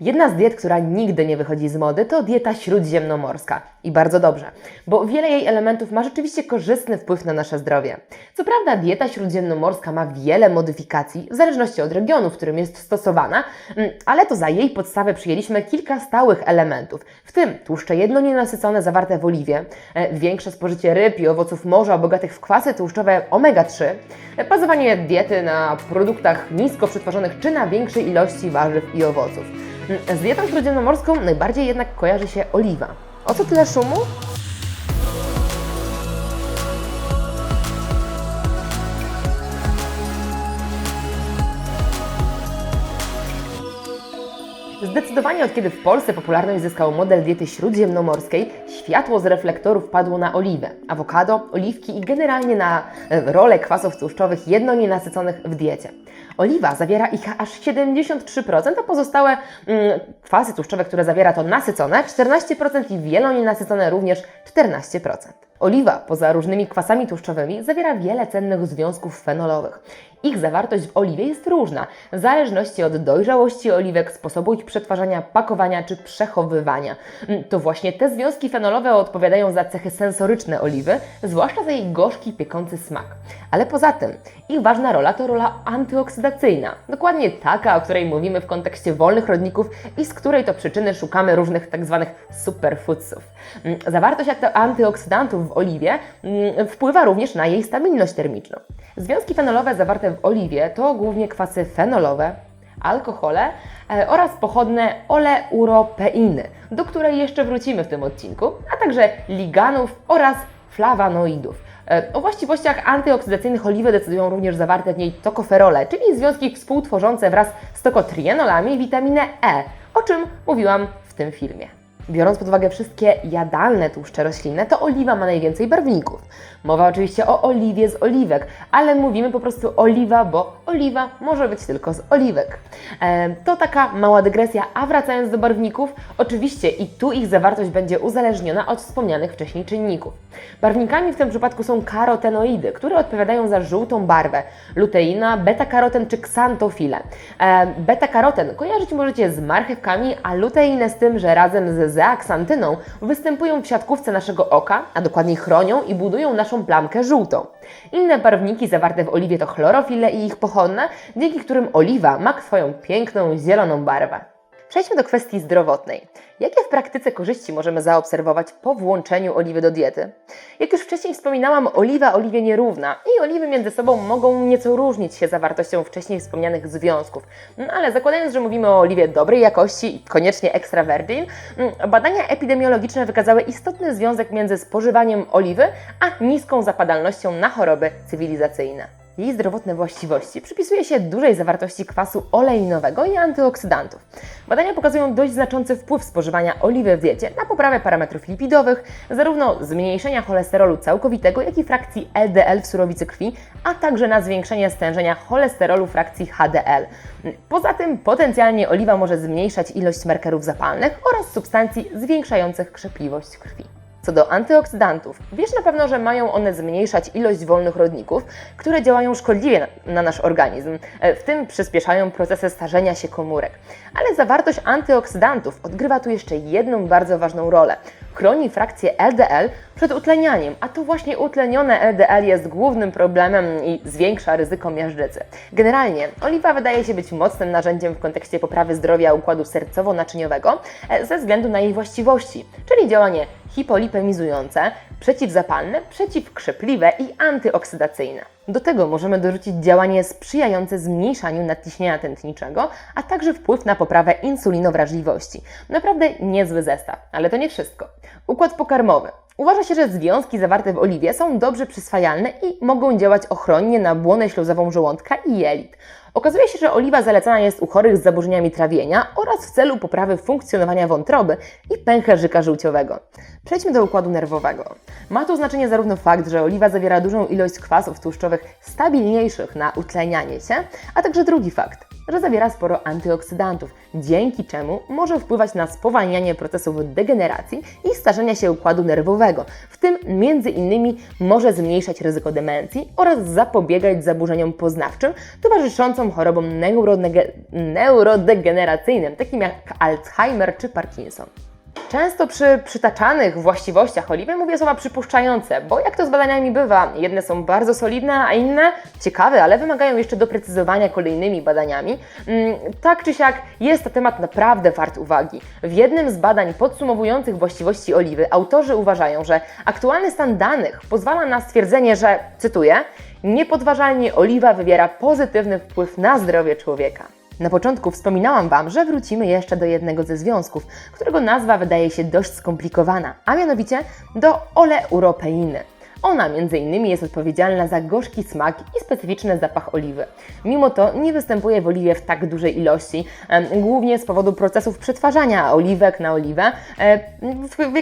Jedna z diet, która nigdy nie wychodzi z mody, to dieta śródziemnomorska. I bardzo dobrze, bo wiele jej elementów ma rzeczywiście korzystny wpływ na nasze zdrowie. Co prawda, dieta śródziemnomorska ma wiele modyfikacji, w zależności od regionu, w którym jest stosowana, mm, ale to za jej podstawę przyjęliśmy kilka stałych elementów, w tym tłuszcze jednonienasycone zawarte w oliwie, e, większe spożycie ryb i owoców morza bogatych w kwasy tłuszczowe omega-3, e, bazowanie diety na produktach nisko przetworzonych czy na większej ilości warzyw i owoców. Mm, Z dietą śródziemnomorską najbardziej jednak kojarzy się oliwa. O co tyle szumu? Zdecydowanie od kiedy w Polsce popularność zyskał model diety śródziemnomorskiej, światło z reflektorów padło na oliwę, awokado, oliwki i generalnie na e, rolę kwasów tłuszczowych jednonienasyconych w diecie. Oliwa zawiera ich aż 73%, a pozostałe mm, kwasy tłuszczowe, które zawiera to nasycone 14% i wielonienasycone również 14%. Oliwa, poza różnymi kwasami tłuszczowymi, zawiera wiele cennych związków fenolowych. Ich zawartość w oliwie jest różna, w zależności od dojrzałości oliwek, sposobu ich przetwarzania, pakowania czy przechowywania. Mm, To właśnie te związki fenolowe odpowiadają za cechy sensoryczne oliwy, zwłaszcza za jej gorzki, piekący smak. Ale poza tym, ich ważna rola to rola antyoksydacyjna. Dokładnie taka, o której mówimy w kontekście wolnych rodników i z której to przyczyny szukamy różnych tak zwanych superfoodsów. Mm, Zawartość anty- antyoksydantów oliwie mm, wpływa również na jej stabilność termiczną. Związki fenolowe zawarte w oliwie to głównie kwasy fenolowe, alkohole e, oraz pochodne oleuropeiny, do której jeszcze wrócimy w tym odcinku, a także liganów oraz flawanoidów. E, O właściwościach antyoksydacyjnych oliwy decydują również zawarte w niej tokoferole, czyli związki współtworzące wraz z tokotrienolami witaminę E, o czym mówiłam w tym filmie. Biorąc pod uwagę wszystkie jadalne tłuszcze roślinne, to oliwa ma najwięcej barwników. Mowa oczywiście o oliwie z oliwek, ale mówimy po prostu oliwa, bo oliwa może być tylko z oliwek. E, to taka mała dygresja, a wracając do barwników, oczywiście i tu ich zawartość będzie uzależniona od wspomnianych wcześniej czynników. Barwnikami w tym przypadku są karotenoidy, które odpowiadają za żółtą barwę, luteina, beta-karoten czy ksantofile. E, beta-karoten kojarzyć możecie z marchewkami, a luteinę z tym, że razem z zeaksantyną występują w siatkówce naszego oka, a dokładniej chronią i budują naszą plamkę żółtą. Inne barwniki zawarte w oliwie to chlorofile i ich pochodne, dzięki którym oliwa ma swoją piękną zieloną barwę. Przejdźmy do kwestii zdrowotnej. Jakie w praktyce korzyści możemy zaobserwować po włączeniu oliwy do diety? Jak już wcześniej wspominałam, oliwa oliwie nierówna i oliwy między sobą mogą nieco różnić się zawartością wcześniej wspomnianych związków. No, ale zakładając, że mówimy o oliwie dobrej jakości i koniecznie extra virgin, mm, badania epidemiologiczne wykazały istotny związek między spożywaniem oliwy a niską zapadalnością na choroby cywilizacyjne. Jej zdrowotne właściwości przypisuje się dużej zawartości kwasu oleinowego i antyoksydantów. Badania pokazują dość znaczący wpływ spożywania oliwy w diecie na poprawę parametrów lipidowych, zarówno zmniejszenia cholesterolu całkowitego, jak i frakcji LDL w surowicy krwi, a także na zwiększenie stężenia cholesterolu frakcji HDL. Poza tym potencjalnie oliwa może zmniejszać ilość markerów zapalnych oraz substancji zwiększających krzepliwość krwi. Co do antyoksydantów, wiesz na pewno, że mają one zmniejszać ilość wolnych rodników, które działają szkodliwie na, na nasz organizm, e, w tym przyspieszają procesy starzenia się komórek. Ale zawartość antyoksydantów odgrywa tu jeszcze jedną bardzo ważną rolę. Chroni frakcję LDL przed utlenianiem, a to właśnie utlenione LDL jest głównym problemem i zwiększa ryzyko miażdżycy. Generalnie oliwa wydaje się być mocnym narzędziem w kontekście poprawy zdrowia układu sercowo-naczyniowego e, ze względu na jej właściwości, czyli działanie hipolipemizujące, przeciwzapalne, przeciwkrzepliwe i antyoksydacyjne. Do tego możemy dorzucić działanie sprzyjające zmniejszaniu nadciśnienia tętniczego, a także wpływ na poprawę insulinowrażliwości. Naprawdę niezły zestaw, ale to nie wszystko. Układ pokarmowy. Uważa się, że związki zawarte w oliwie są dobrze przyswajalne i mogą działać ochronnie na błonę śluzową żołądka i jelit. Okazuje się, że oliwa zalecana jest u chorych z zaburzeniami trawienia oraz w celu poprawy funkcjonowania wątroby i pęcherzyka żółciowego. Przejdźmy do układu nerwowego. Ma tu znaczenie zarówno fakt, że oliwa zawiera dużą ilość kwasów tłuszczowych stabilniejszych na utlenianie się, a także drugi fakt. Że zawiera sporo antyoksydantów, dzięki czemu może wpływać na spowalnianie procesów degeneracji i starzenia się układu nerwowego, w tym innymi może zmniejszać ryzyko demencji oraz zapobiegać zaburzeniom poznawczym towarzyszącym chorobom neurodege- neurodegeneracyjnym, takim jak Alzheimer czy Parkinson. Często przy przytaczanych właściwościach oliwy mówię słowa przypuszczające, bo jak to z badaniami bywa, jedne są bardzo solidne, a inne ciekawe, ale wymagają jeszcze doprecyzowania kolejnymi badaniami. Mm, Tak czy siak jest to temat naprawdę wart uwagi. W jednym z badań podsumowujących właściwości oliwy autorzy uważają, że aktualny stan danych pozwala na stwierdzenie, że, cytuję, niepodważalnie oliwa wywiera pozytywny wpływ na zdrowie człowieka. Na początku wspominałam Wam, że wrócimy jeszcze do jednego ze związków, którego nazwa wydaje się dość skomplikowana, a mianowicie do oleuropeiny. Ona innymi jest odpowiedzialna za gorzki smak i specyficzny zapach oliwy. Mimo to nie występuje w oliwie w tak dużej ilości, głównie z powodu procesów przetwarzania oliwek na oliwę.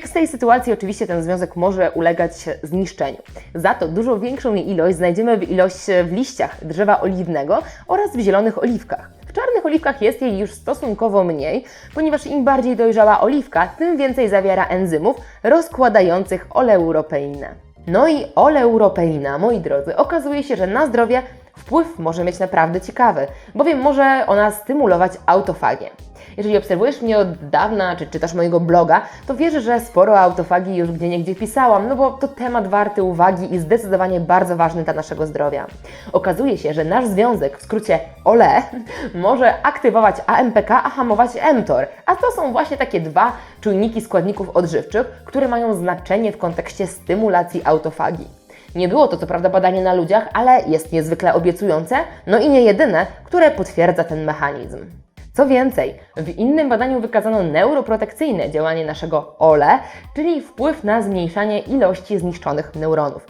W tej sytuacji oczywiście ten związek może ulegać zniszczeniu. Za to dużo większą jej ilość znajdziemy w ilość w liściach drzewa oliwnego oraz w zielonych oliwkach. W czarnych oliwkach jest jej już stosunkowo mniej, ponieważ im bardziej dojrzała oliwka, tym więcej zawiera enzymów rozkładających oleuropeinę. No i oleuropeina, moi drodzy, okazuje się, że na zdrowie wpływ może mieć naprawdę ciekawy, bowiem może ona stymulować autofagię. Jeżeli obserwujesz mnie od dawna, czy czytasz mojego bloga, to wiesz, że sporo o autofagii już gdzie niegdzie pisałam, no bo to temat warty uwagi i zdecydowanie bardzo ważny dla naszego zdrowia. Okazuje się, że nasz związek, w skrócie OLE, może aktywować AMPK, a hamować mTOR, a to są właśnie takie dwa czujniki składników odżywczych, które mają znaczenie w kontekście stymulacji autofagii. Nie było to co prawda badanie na ludziach, ale jest niezwykle obiecujące, no i nie jedyne, które potwierdza ten mechanizm. Co więcej, w innym badaniu wykazano neuroprotekcyjne działanie naszego OLE, czyli wpływ na zmniejszanie ilości zniszczonych neuronów.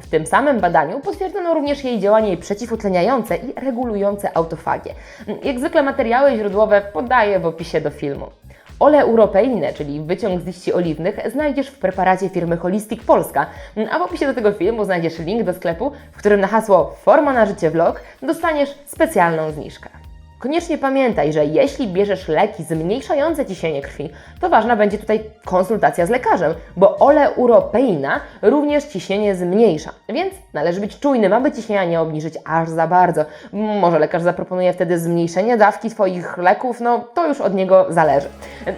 W tym samym badaniu potwierdzono również jej działanie przeciwutleniające i regulujące autofagię. Jak zwykle materiały źródłowe podaję w opisie do filmu. Oleuropeinę, czyli wyciąg z liści oliwnych, znajdziesz w preparacie firmy Holistic Polska, a w opisie do tego filmu znajdziesz link do sklepu, w którym na hasło Forma na życie vlog dostaniesz specjalną zniżkę. Koniecznie pamiętaj, że jeśli bierzesz leki zmniejszające ciśnienie krwi, to ważna będzie tutaj konsultacja z lekarzem, bo oleuropeina również ciśnienie zmniejsza, więc należy być czujnym, aby ciśnienia nie obniżyć aż za bardzo. Może lekarz zaproponuje wtedy zmniejszenie dawki Twoich leków, no to już od niego zależy.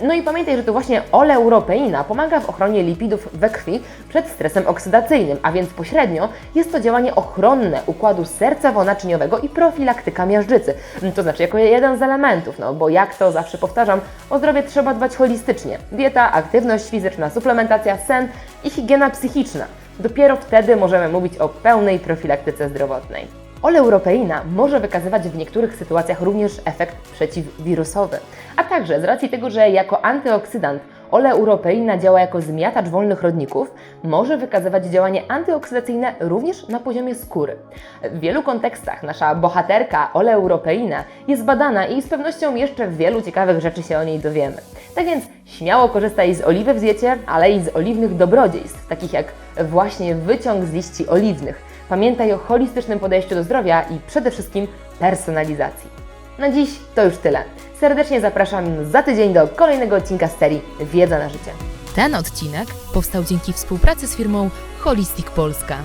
No i pamiętaj, że to właśnie oleuropeina pomaga w ochronie lipidów we krwi przed stresem oksydacyjnym, a więc pośrednio jest to działanie ochronne układu sercowo-naczyniowego i profilaktyka miażdżycy. To znaczy jako jeden z elementów, no bo jak to zawsze powtarzam, o zdrowie trzeba dbać holistycznie. Dieta, aktywność fizyczna, suplementacja, sen i higiena psychiczna. Dopiero wtedy możemy mówić o pełnej profilaktyce zdrowotnej. Oleuropeina może wykazywać w niektórych sytuacjach również efekt przeciwwirusowy, a także z racji tego, że jako antyoksydant oleuropeina działa jako zmiatacz wolnych rodników, może wykazywać działanie antyoksydacyjne również na poziomie skóry. W wielu kontekstach nasza bohaterka oleuropeina jest badana i z pewnością jeszcze wielu ciekawych rzeczy się o niej dowiemy. Tak więc śmiało korzystaj z oliwy w diecie, ale i z oliwnych dobrodziejstw, takich jak właśnie wyciąg z liści oliwnych. Pamiętaj o holistycznym podejściu do zdrowia i przede wszystkim personalizacji. Na dziś to już tyle. Serdecznie zapraszam za tydzień do kolejnego odcinka z serii Wiedza na życie. Ten odcinek powstał dzięki współpracy z firmą Holistic Polska.